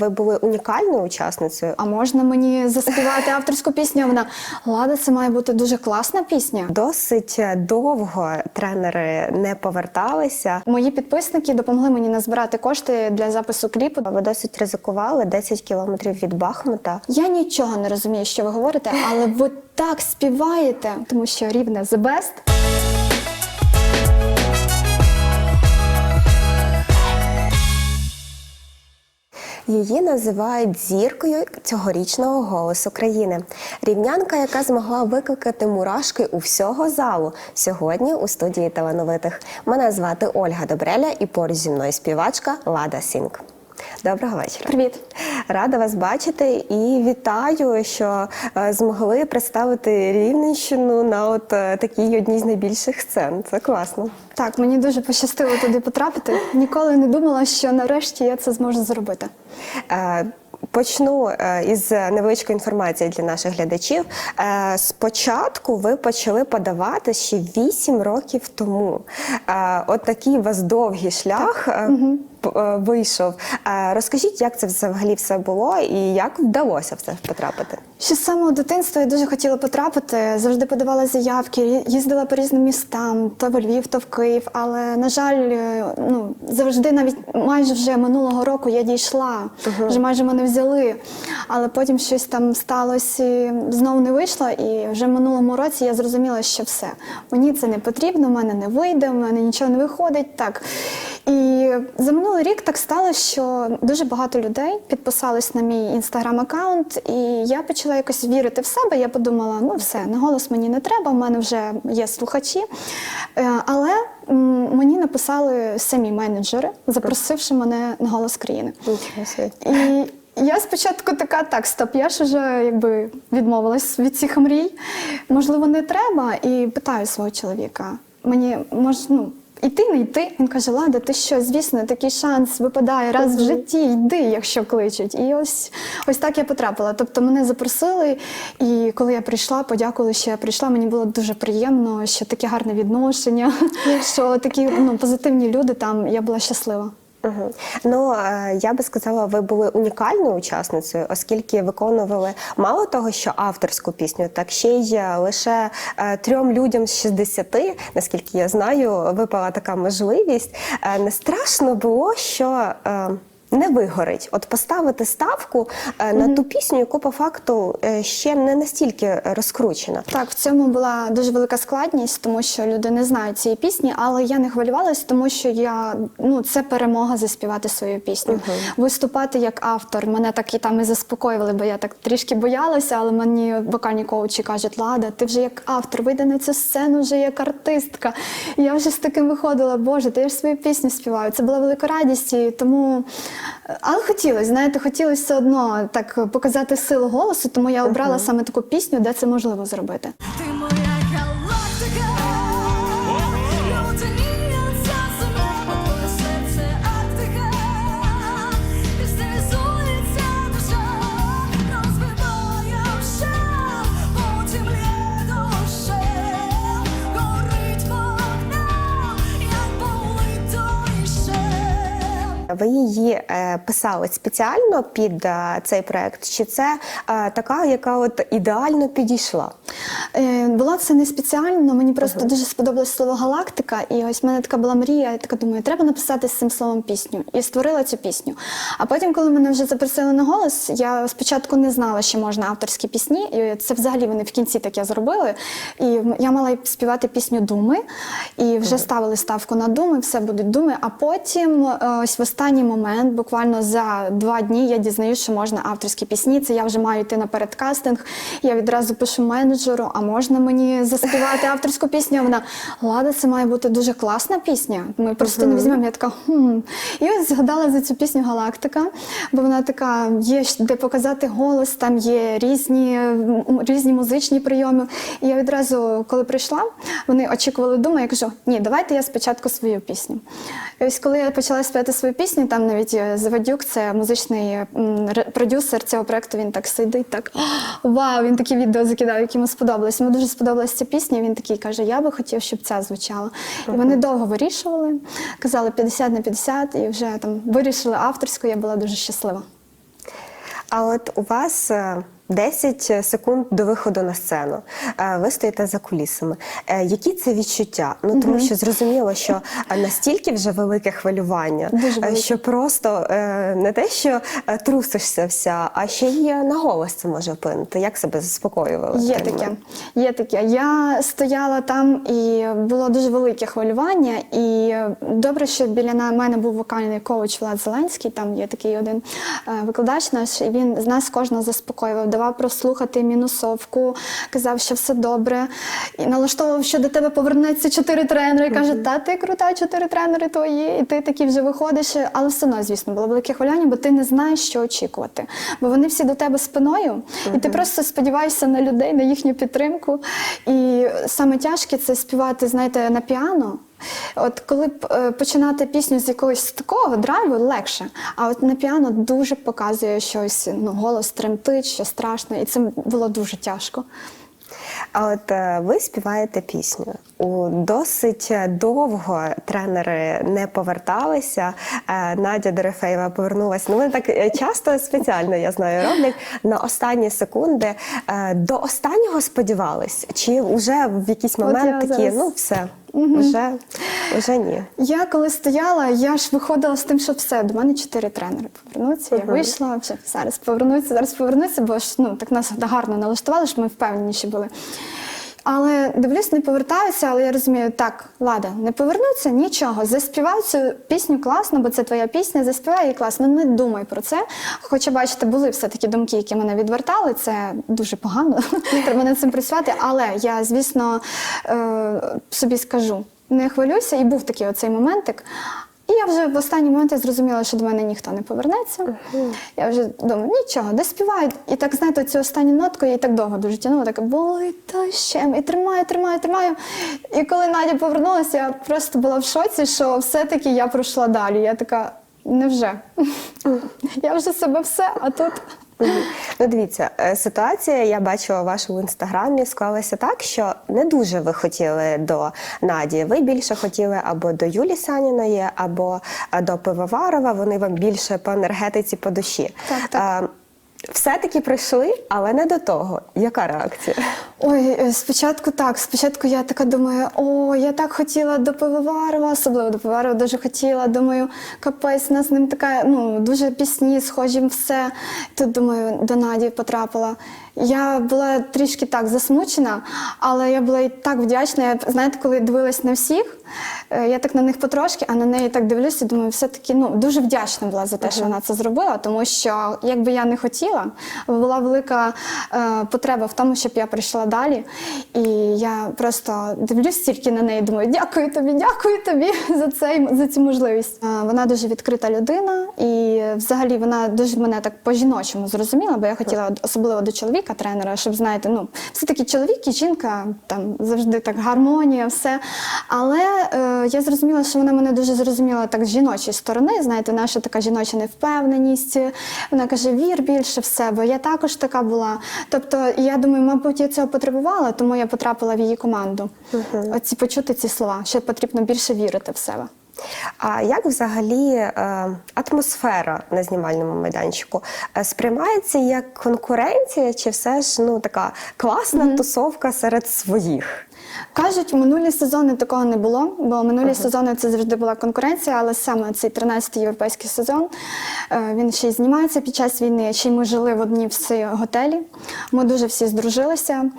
Ви були унікальною учасницею. А можна мені заспівати авторську пісню? Вона Лада, це має бути дуже класна пісня. Досить довго тренери не поверталися. Мої підписники допомогли мені назбирати кошти для запису кліпу. Ви досить ризикували 10 кілометрів від Бахмута. Я нічого не розумію, що ви говорите, але ви так співаєте, тому що рівне the best. Її називають зіркою цьогорічного голосу країни. Рівнянка, яка змогла викликати мурашки у всього залу. Сьогодні у студії талановитих. Мене звати Ольга Добреля і поруч зі мною співачка Лада Сінк. Доброго вечора. Привіт. Рада вас бачити і вітаю, що е, змогли представити Рівненщину на от е, такій одній з найбільших сцен. Це класно. Так, мені дуже пощастило туди потрапити. Ніколи не думала, що нарешті я це зможу зробити. Е, Почну із невеличкої інформації для наших глядачів. Спочатку ви почали подавати ще 8 років тому. От такий у вас довгий шлях е, вийшов. Е, Розкажіть, як це взагалі все було і як вдалося все потрапити? Ще з самого дитинства я дуже хотіла потрапити. Завжди подавала заявки, їздила по різним містам, то в Львів, то в Київ. Але на жаль, е, ну завжди, навіть майже вже минулого року я дійшла, вже майже мене взяли. Але потім щось там сталося, і знову не вийшло. І вже в минулому році я зрозуміла, що все мені це не потрібно, в мене не вийде, в мене нічого не виходить. Так. За минулий рік так сталося, що дуже багато людей підписались на мій інстаграм-аккаунт, і я почала якось вірити в себе. Я подумала, ну все, на голос мені не треба, в мене вже є слухачі. Е, Але мені написали самі менеджери, запросивши мене на голос країни. І я спочатку така, так, стоп, я ж вже якби відмовилась від цих мрій. Можливо, не треба. І питаю свого чоловіка: мені мож, ну, йти, не йти. Він каже: Лада, ти що, звісно, такий шанс випадає раз в житті, йди, якщо кличуть. І ось ось так я потрапила. Тобто мене запросили, і коли я прийшла, подякували, що я прийшла. Мені було дуже приємно, що таке гарне відношення, що такі ну, позитивні люди там. Я була щаслива. Угу. Ну я би сказала, ви були унікальною учасницею, оскільки виконували мало того, що авторську пісню, так ще й е, лише е, трьом людям з 60, наскільки я знаю, випала така можливість. Е, Не страшно було, що. Не вигорить, от поставити ставку е, на ту пісню, яку по факту е, ще не настільки розкручена. Так, в цьому була дуже велика складність, тому що люди не знають цієї пісні, але я не хвилювалась, тому що я ну це перемога заспівати свою пісню. Виступати як автор. Мене так і там і заспокоювали, бо я так трішки боялася, але мені вокальні коучі кажуть, Лада, ти вже як автор, вийди на цю сцену вже як артистка. Я вже з таким виходила, Боже, ти ж свою пісню співаю. Це була велика радість, і тому. Але хотілося, знаєте, хотілося все одно так показати силу голосу, тому я обрала саме таку пісню, де це можливо зробити. Ти моя Ви її е, писали спеціально під е, цей проект, чи це е, така, яка от ідеально підійшла? Була це не спеціально, мені просто дуже сподобалось слово галактика. І ось в мене така була мрія, я така думаю, треба написати з цим словом пісню. І створила цю пісню. А потім, коли мене вже запросили на голос, я спочатку не знала, що можна авторські пісні. І це взагалі вони в кінці таке зробили. І я мала співати пісню Думи, і вже ставили ставку на думи, все будуть думи. А потім, ось в останній момент, буквально за два дні, я дізнаюся, що можна авторські пісні. Це я вже маю йти на передкастинг. Я відразу пишу менеджеру, а можна мені заспівати авторську пісню? А Вона Лада, це має бути дуже класна пісня. Ми просто не візьмемо. Я така хм. І ось згадала за цю пісню Галактика, бо вона така є де показати голос, там є різні, різні музичні прийоми. І я відразу, коли прийшла, вони очікували думи. Я кажу, ні, давайте я спочатку свою пісню. І ось коли я почала співати свою пісню, там навіть Заводюк, це музичний продюсер цього проекту. Він так сидить, так вау, він такі відео закидав, які йому сподобалось. Йому дуже сподобалася ця пісня. Він такий каже: Я би хотів, щоб ця звучала. І вони довго вирішували, казали 50 на 50, і вже там вирішили авторську. Я була дуже щаслива. А от у вас е, 10 секунд до виходу на сцену. Е, Ви стоїте за кулісами. Е, Які це відчуття? Ну тому що зрозуміло, що е, настільки вже велике хвилювання, велике. що просто не те, що трусишся вся, а ще й на голос це може вплинути. Як себе заспокоювали? Є таке, є таке. Я стояла там і було дуже велике хвилювання. І добре, що біля на- мене був вокальний коуч Влад Зеленський. Там є такий один викладач наш, і він з нас кожного заспокоював, давав прослухати мінусовку, казав, що все добре. І налаштовував, що до тебе повернеться чотири тренери. І каже, та ти крута, чотири тренери твої, і ти такий вже виходиш. Але все одно, звісно, було велике хвилювання, бо ти не знаєш, що очікувати. Бо вони всі до тебе спиною, і ти просто сподіваєшся на людей, на їхню підтримку. І саме тяжке це співати, знаєте, на піано. От коли б, е, починати пісню з якогось такого драйву легше, а от на піано дуже показує щось, ну, голос тремтить, що страшно, і це було дуже тяжко. А от е, ви співаєте пісню. Досить довго тренери не поверталися. Е, Надя Дерефеєва повернулася. Ну вони так е, часто спеціально, я знаю, роблять на останні секунди. Е, До останнього сподівались? Чи вже в якийсь момент такі, зараз- ну все, вже, вже ні. Я коли стояла, я ж виходила з тим, що все, до мене чотири тренери повернуться. Я вийшла, вже зараз повернуться, зараз повернуться, бо ж ну так нас гарно налаштували, що ми впевненіші були. Але дивлюсь, не повертаються, але я розумію, так, Лада, не повернуться, нічого. Заспівай цю пісню класно, бо це твоя пісня, заспівай її класно. Не думай про це. Хоча, бачите, були все такі думки, які мене відвертали. Це дуже погано. Треба над цим працювати. Але я, звісно, е, собі скажу, не хвилюйся, і був такий оцей моментик. І я вже в останній момент я зрозуміла, що до мене ніхто не повернеться. Я вже думаю, нічого, де співаю. І так, знаєте, цю останню нотку я і так довго дуже тягнула, така болить та ще. і тримаю, тримаю, тримаю. І коли Надя повернулася, я просто була в шоці, що все-таки я пройшла далі. Я така, невже? Я вже себе все, а тут. Ну, дивіться, е, ситуація, я бачила в вашому інстаграмі, склалася так, що не дуже ви хотіли до Наді. Ви більше хотіли або до Юлі Саніної, або е, до Пивоварова. Вони вам більше по енергетиці, по душі. Так, так. Е, Все-таки прийшли, але не до того. Яка реакція? Ой, е, спочатку так. Спочатку я така думаю, о, я так хотіла до Пивоварова, особливо до Пивоварова дуже хотіла. Думаю, капець, у нас з ним така, ну, дуже пісні, схожі все. Тут, думаю, до Наді потрапила. Я була трішки так засмучена, але я була і так вдячна. Я, знаєте, коли дивилась на всіх, е, я так на них потрошки, а на неї так дивлюся, думаю, все-таки ну, дуже вдячна була за те, що вона це зробила, тому що якби я не хотіла, була велика е, потреба в тому, щоб я прийшла далі. І я просто дивлюсь тільки на неї, думаю, дякую тобі, дякую тобі за цей за цю можливість. Вона дуже відкрита людина, і взагалі вона дуже мене так по-жіночому зрозуміла, бо я хотіла особливо до чоловіка тренера, щоб знаєте, ну все-таки чоловік і жінка там завжди так гармонія, все. Але е, я зрозуміла, що вона мене дуже зрозуміла так з жіночої сторони. Знаєте, наша така жіноча невпевненість. Вона каже: вір більше в себе. Я також така була. Тобто, я думаю, мабуть, я цього потребувала, тому я потрапила в її команду. Оці почути ці слова, що потрібно більше вірити в себе. А як взагалі е, атмосфера на знімальному майданчику Е, сприймається як конкуренція, чи все ж ну така класна тусовка серед своїх? Кажуть, минулі сезони такого не було, бо минулі сезони це завжди була конкуренція, але саме цей 13-й європейський сезон е, він ще й знімається під час війни. Ще й ми жили в одній всі готелі. Ми дуже всі здружилися.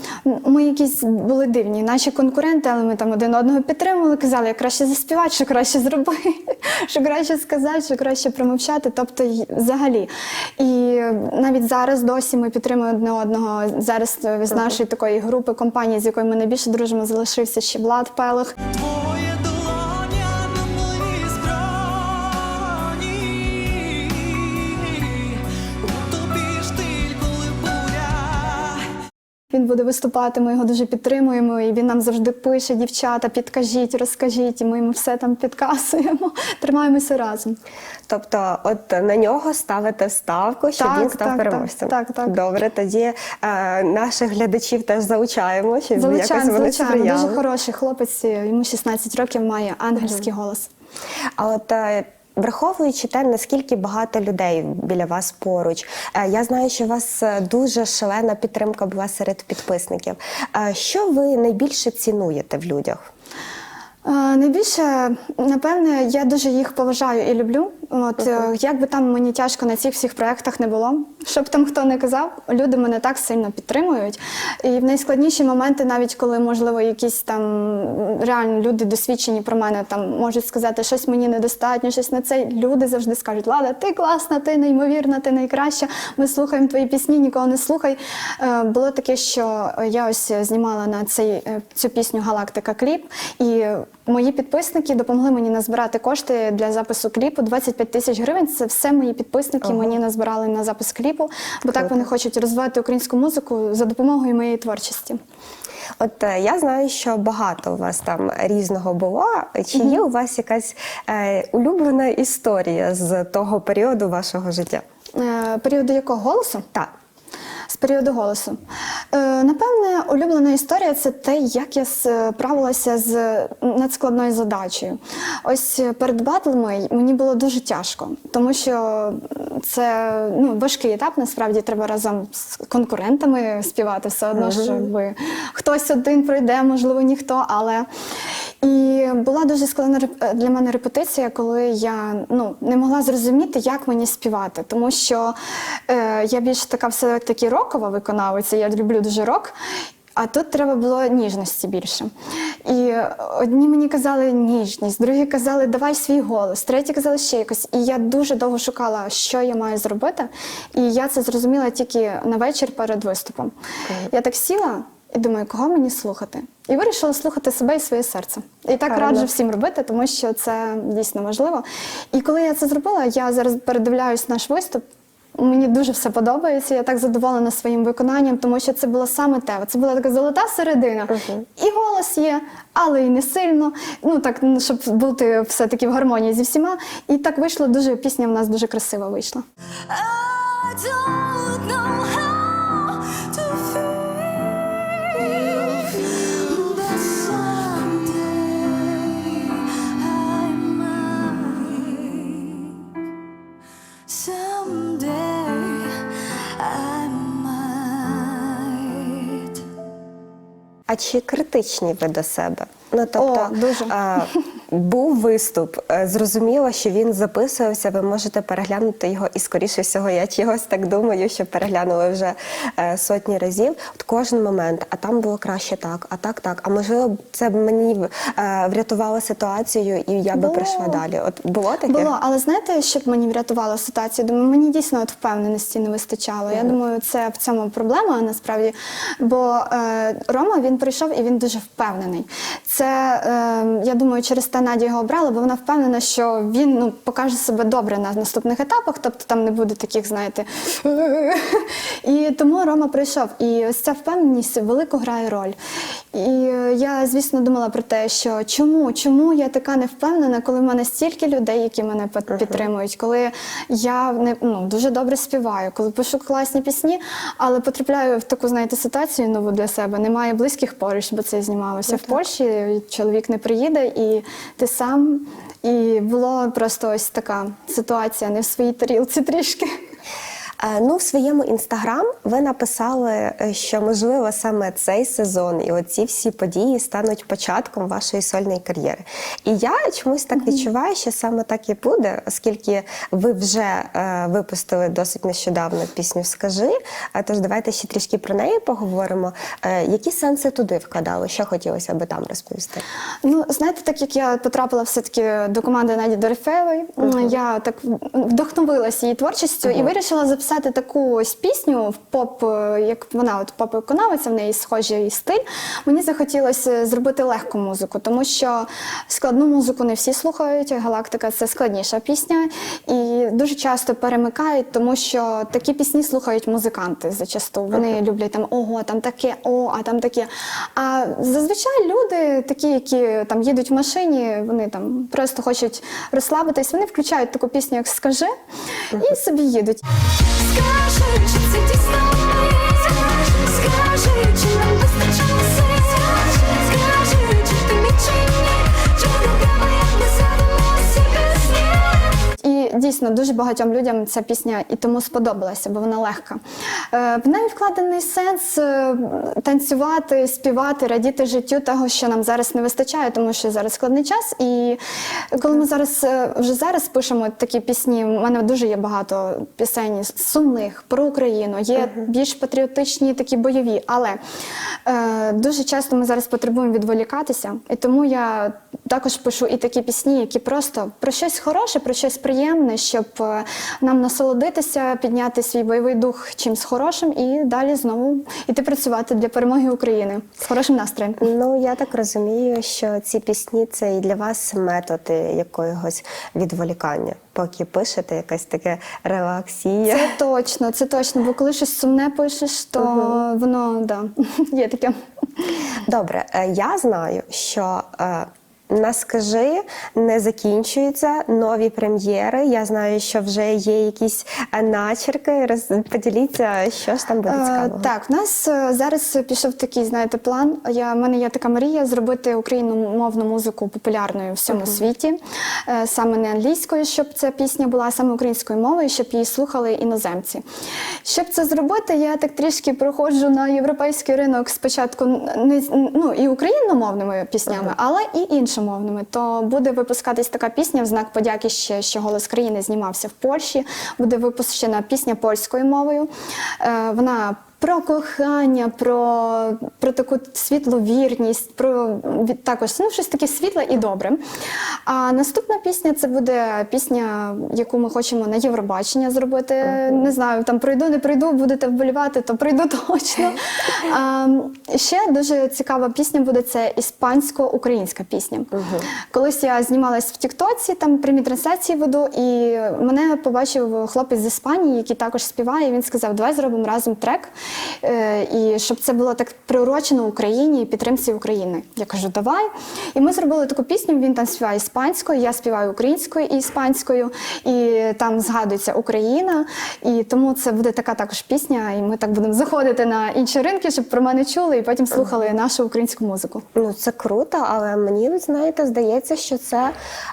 Ми якісь були дивні, наші конкуренти, але ми там один одного підтримували, казали, як краще заспівати, що краще зробити, що краще сказати, що краще промовчати. Тобто, взагалі. І навіть зараз досі ми підтримуємо одне одного. Зараз е, з нашої такої групи компанії, з якою ми найбільше дружимо, залишився ще Влад Пелих. Він буде виступати, ми його дуже підтримуємо, і він нам завжди пише: дівчата, підкажіть, розкажіть, і ми йому все там підказуємо. Тримаємося разом. Тобто, от на нього ставите ставку, щоб Так, він став так, переможцем. так, так, так. Добре, тоді е, наших глядачів теж залучаємо, щоб якось Залучаємо, вони залучаємо. Дуже хороший хлопець, йому 16 років має ангельський голос. А от е, Враховуючи те, наскільки багато людей біля вас поруч, е, я знаю, що у вас е, дуже шалена підтримка була серед підписників. Е, Що ви найбільше цінуєте в людях? Е, Найбільше, напевне, я дуже їх поважаю і люблю. От е, як би там мені тяжко на цих всіх проєктах не було, щоб там хто не казав, люди мене так сильно підтримують. І в найскладніші моменти, навіть коли, можливо, якісь там реально люди досвідчені про мене там можуть сказати, щось мені недостатньо, щось на це. Люди завжди скажуть: Лада, ти класна, ти неймовірна, ти найкраща. Ми слухаємо твої пісні, нікого не слухай. Е, Було таке, що я ось знімала на цей, цю пісню Галактика кліп, і мої підписники допомогли мені назбирати кошти для запису кліпу. 25 тисяч гривень. Це все мої підписники Ага. мені назбирали на запис кліпу, бо так Круто. вони хочуть розвивати українську музику за допомогою моєї творчості. От е, я знаю, що багато у вас там різного було. Чи є у вас якась е, улюблена історія з того періоду вашого життя? Е, Періоду якого голосу? Так. З періоду голосу. Е, напевне, улюблена історія це те, як я справилася з надскладною задачею. Ось перед батлами мені було дуже тяжко, тому що це ну, важкий етап. Насправді треба разом з конкурентами співати. Все одно, що якби хтось один пройде, можливо, ніхто, але. Була дуже складна для мене репетиція, коли я ну, не могла зрозуміти, як мені співати, тому що е, я більш така все таки рокова виконавиця, я люблю дуже рок. А тут треба було ніжності більше. І одні мені казали ніжність, другі казали, давай свій голос, треті казали ще якось. І я дуже довго шукала, що я маю зробити. І я це зрозуміла тільки на вечір перед виступом. Я так сіла і думаю, кого мені слухати? І вирішила слухати себе і своє серце. І так Гарно. раджу всім робити, тому що це дійсно важливо. І коли я це зробила, я зараз передивляюсь наш виступ. Мені дуже все подобається. Я так задоволена своїм виконанням, тому що це було саме те. Це була така золота середина. Мгм. І голос є, але і не сильно. Ну так, ну, щоб бути все-таки в гармонії зі всіма. І так вийшло дуже пісня в нас дуже красива вийшла. I don't know А чи критичні ви до себе? Ну тобто О, дуже. е, був виступ, е, зрозуміло, що він записувався. Ви можете переглянути його, і скоріше всього, я чогось так думаю, що переглянули вже е, сотні разів. От кожен момент, а там було краще так, а так, так. А можливо, це б мені е, врятувало ситуацію, і я би прийшла далі. От було таке? Було, але знаєте, що б мені врятувало ситуацію? Думаю, мені дійсно от впевненості не вистачало. Я думаю, це в цьому проблема насправді. Бо е, Рома він прийшов і він дуже впевнений. Це е, я думаю, через те Надя його обрала, бо вона впевнена, що він ну покаже себе добре на наступних етапах, тобто там не буде таких, знаєте. І тому Рома прийшов. І ось ця впевненість велику грає роль. І е, я, звісно, думала про те, що чому, чому я така не впевнена, коли в мене стільки людей, які мене під- підтримують, коли я не ну, дуже добре співаю, коли пишу класні пісні, але потрапляю в таку, знаєте, ситуацію нову для себе. Немає близьких поруч, бо це знімалося в Польщі. Чоловік не приїде, і ти сам. І було просто ось така ситуація, не в своїй тарілці трішки. Е, Ну, в своєму інстаграм ви написали, е, що можливо саме цей сезон і оці всі події стануть початком вашої сольної кар'єри. І я чомусь так відчуваю, що саме так і буде, оскільки ви вже е, випустили досить нещодавно пісню Скажи. Тож давайте ще трішки про неї поговоримо. Е, Які сенси туди вкладали? Що хотілося би там розповісти? Ну, знаєте, так як я потрапила все-таки до команди Наді Дорофеєвої, я так вдохновилася її творчістю і вирішила записати таку ось пісню в поп, е, як вона от поп-виконавиця, в неї схожий стиль. Мені захотілося зробити легку музику, тому що складну музику не всі слухають. Галактика це складніша пісня, і дуже часто перемикають, тому що такі пісні слухають музиканти зачасту. Вони люблять там ого, там таке, о, а там таке. А зазвичай люди, такі, які там їдуть в машині, вони там просто хочуть розслабитись, вони включають таку пісню, як Скажи, і собі їдуть. Скажи, чи це дійсно? Скажи, чи нам вистачило дійсно дуже багатьом людям ця пісня і тому сподобалася, бо вона легка. Е, В неї вкладений сенс е, танцювати, співати, радіти життю того, що нам зараз не вистачає, тому що зараз складний час. І коли ми зараз е, вже зараз пишемо такі пісні, у мене дуже є багато пісень сумних про Україну, є більш патріотичні, такі бойові. Але дуже часто ми зараз потребуємо відволікатися, і тому я також пишу і такі пісні, які просто про щось хороше, про щось приємне, щоб е, нам насолодитися, підняти свій бойовий дух чимсь хорошим і далі знову іти працювати для перемоги України з хорошим настроєм. Ну я так розумію, що ці пісні це і для вас метод якогось відволікання. Поки пишете, якась таке релаксія. Це точно, це точно. Бо коли щось сумне пишеш, то воно да, є таке. Добре, е, я знаю, що е, на скажи не закінчуються нові прем'єри. Я знаю, що вже є якісь е, начерки. Роз- Поділіться, що ж там буде Е. Так, в нас е, зараз пішов такий, знаєте, план. Я, в мене є така мрія зробити україномовну музику популярною в всьому світі. Е, Саме не англійською, щоб ця пісня була, а саме українською мовою, щоб її слухали іноземці. Щоб це зробити, я так трішки проходжу на європейський ринок спочатку не ну, і україномовними піснями, але і іншомовними. То буде випускатись така пісня в знак подяки ще, що голос країни знімався в Польщі. Буде випущена пісня польською мовою. Е, Вона про кохання, про, про таку світлу вірність, про від- також ну, щось таке світле і добре. А наступна пісня це буде пісня, яку ми хочемо на Євробачення зробити. Не знаю, там прийду, не прийду, будете вболівати, то прийду точно. А, ще дуже цікава пісня буде це іспансько-українська пісня. Колись я знімалась в Тіктоці, там прямі трансляції веду, і мене побачив хлопець з Іспанії, який також співає. і Він сказав: Давай зробимо разом трек, і щоб це було так приурочено Україні і підтримці України. Я кажу, давай. І ми зробили таку пісню. Він там співає іспанською, я співаю українською і іспанською, і там згадується Україна. І тому це буде така також пісня. І ми так будемо заходити на інші ринки, щоб про мене чули, і потім слухали нашу українську музику. Ну це круто, але мені ви знаєте, здається, що це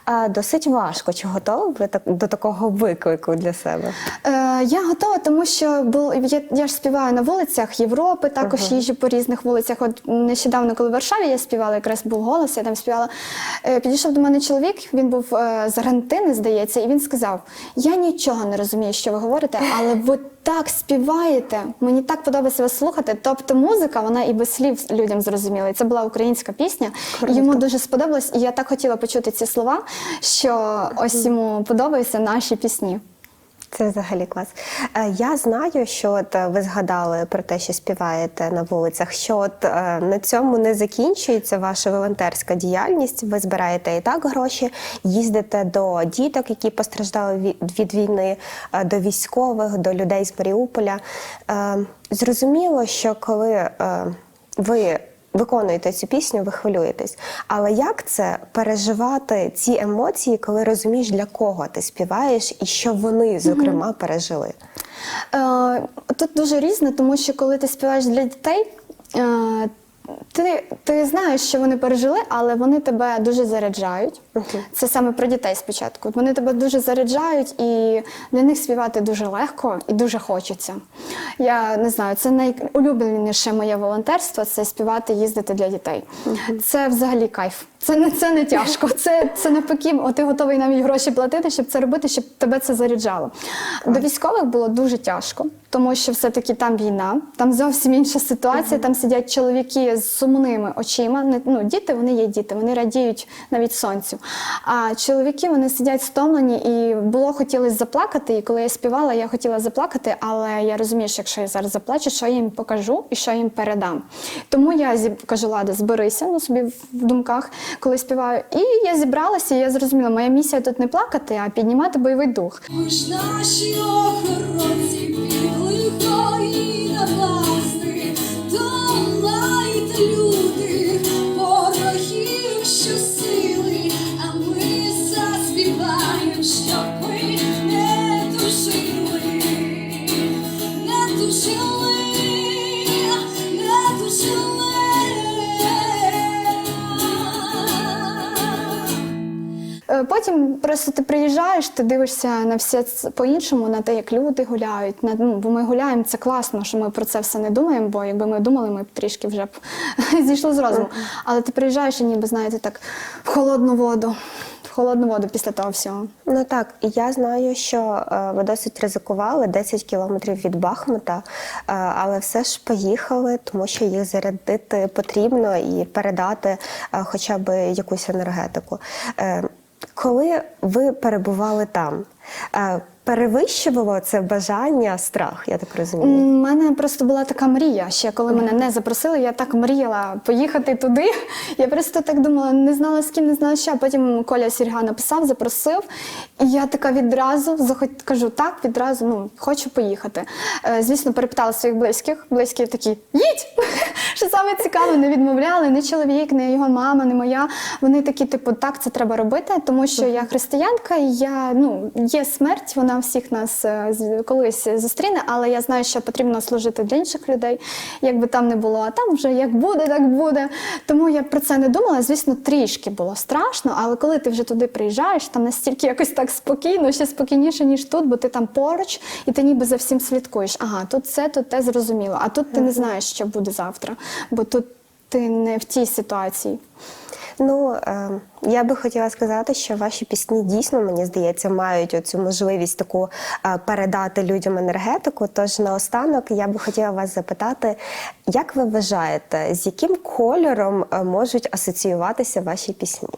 е, досить важко. Чи готові ви так до такого виклику для себе? Е, я готова, тому що бул, я, я ж співаю на вулицях Європи, також їжджу по різних вулицях. От нещодавно, коли в Варшаві я співала, якраз був голос, я там співала. Е, підійшов до мене чоловік, він був е, з Аргентини, здається, і він сказав: Я нічого не розумію, що ви говорите, але ви так співаєте. Мені так подобається вас слухати. Тобто музика, вона і без слів людям зрозуміла. І це була українська пісня. І йому дуже сподобалось, і я так хотіла почути ці слова, що ось йому подобаються наші пісні. Це взагалі клас. Е, Я знаю, що от е, ви згадали про те, що співаєте на вулицях. Що от е, на цьому не закінчується ваша волонтерська діяльність. Ви збираєте і так гроші, їздите до діток, які постраждали ві- від війни, до військових, до людей з Маріуполя. Зрозуміло, що коли ви виконуєте цю пісню, ви хвилюєтесь. Але як це переживати ці емоції, коли розумієш, для кого ти співаєш і що вони, зокрема, пережили? Е, Тут дуже різне, тому що коли ти співаєш для дітей, е, ти, ти знаєш, що вони пережили, але вони тебе дуже заряджають. Це саме про дітей спочатку. Вони тебе дуже заряджають, і для них співати дуже легко і дуже хочеться. Я не знаю, це найулюбленіше моє волонтерство це співати, їздити для дітей. Це взагалі кайф. Це не це не тяжко. Це, це навпаки, о, ти готовий навіть гроші платити, щоб це робити, щоб тебе це заряджало. До військових було дуже тяжко, тому що все-таки там війна, там зовсім інша ситуація. Там сидять чоловіки з сумними очима. Не- Ну, діти вони є діти, вони радіють навіть сонцю. А чоловіки вони сидять стомлені і було хотілося заплакати. І коли я співала, я хотіла заплакати, але я розумію, що якщо я зараз заплачу, що я їм покажу і що я їм передам. Тому я кажу, Лада, зберися ну, собі в думках, коли співаю. І я зібралася, і я зрозуміла, моя місія тут не плакати, а піднімати бойовий дух. Ми ж наші охоронці Потім просто ти приїжджаєш, ти дивишся на все по-іншому, на те, як люди гуляють. На, ну, бо ми гуляємо, це класно, що ми про це все не думаємо, бо якби ми думали, ми б трішки вже б зійшли з розуму. Але ти приїжджаєш і ніби, знаєте, так в холодну воду, в холодну воду після того всього. Ну так, і я знаю, що е, ви досить ризикували 10 кілометрів від Бахмута, е, але все ж поїхали, тому що їх зарядити потрібно і передати е, хоча б якусь енергетику. Е, коли ви перебували там, перевищувало це бажання страх, я так розумію. У мене просто була така мрія. Ще коли мене не запросили, я так мріяла поїхати туди. Я просто так думала, не знала з ким, не знала що. Потім Коля Сірга написав, запросив. І я така відразу захот... кажу, так, відразу ну, хочу поїхати. Е, звісно, перепитала своїх близьких. Близькі такі їдь! Що саме цікаве, не відмовляли, ні чоловік, ні його мама, ні моя. Вони такі, типу, так, це треба робити, тому що я християнка, і я ну є смерть, вона всіх нас е, колись зустріне, але я знаю, що потрібно служити для інших людей, як би там не було, а там вже як буде, так буде. Тому я про це не думала. Звісно, трішки було страшно, але коли ти вже туди приїжджаєш, там настільки якось так спокійно, ще спокійніше, ніж тут, бо ти там поруч, і ти ніби за всім слідкуєш. Ага, тут це, тут те зрозуміло. А тут ти не знаєш, що буде завтра, бо тут ти не в тій ситуації. Ну е, я би хотіла сказати, що ваші пісні дійсно мені здається мають оцю можливість таку е, передати людям енергетику. Тож наостанок я би хотіла вас запитати, як ви вважаєте, з яким кольором е, можуть асоціюватися ваші пісні?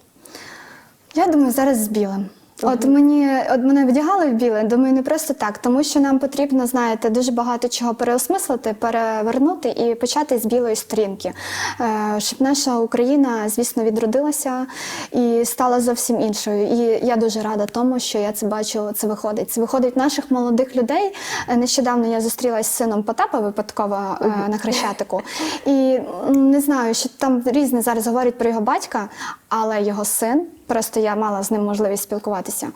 Я думаю, зараз з білим. От мені от мене вдягали в біле, думаю, не просто так, тому що нам потрібно, знаєте, дуже багато чого переосмислити, перевернути і почати з білої сторінки, Е, щоб наша Україна, звісно, відродилася і стала зовсім іншою. І я дуже рада тому, що я це бачу. Це виходить. Це виходить наших молодих людей. Е, Нещодавно я зустрілася з сином Потапа випадково е, на Хрещатику. І не знаю, що там різне зараз говорять про його батька, але його син. Просто я мала з ним можливість спілкуватися.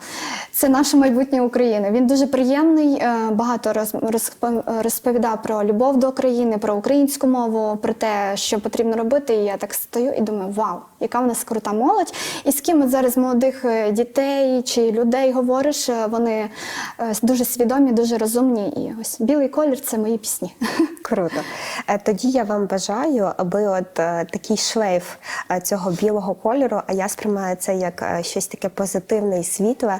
Це наше майбутнє України. Він дуже приємний, е, багато роз- розповідав про любов до України, про українську мову, про те, що потрібно робити. І я так стою і думаю, вау, яка в нас крута молодь. І з ким от зараз молодих е, дітей чи людей говориш, е, вони е, дуже свідомі, дуже розумні. І ось білий колір це мої пісні. Круто. Тоді я вам бажаю, аби от такий шлейф цього білого кольору, а я сприймаю це як щось таке позитивне і світле,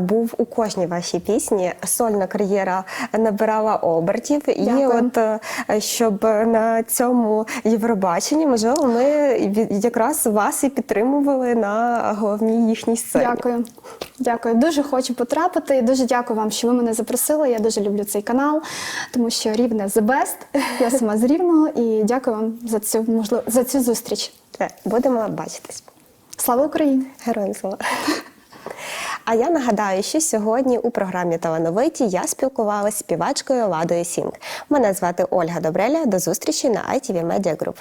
був у кожній вашій пісні. Сольна кар'єра набирала обертів, і от щоб на цьому Євробаченні, можливо, ми якраз вас і підтримували на головній їхній сцені. Дякую. Дякую. Дуже хочу потрапити. І дуже дякую вам, що ви мене запросили. Я дуже люблю цей канал, тому що рівне the best. Я сама з рівного і дякую вам за цю можлив... за цю зустріч. Будемо бачитись. Слава Україні! Героям слава. А я нагадаю, що сьогодні у програмі Талановиті я спілкувалася з співачкою Ладою Сінг. Мене звати Ольга Добреля. До зустрічі на ITV Media Group.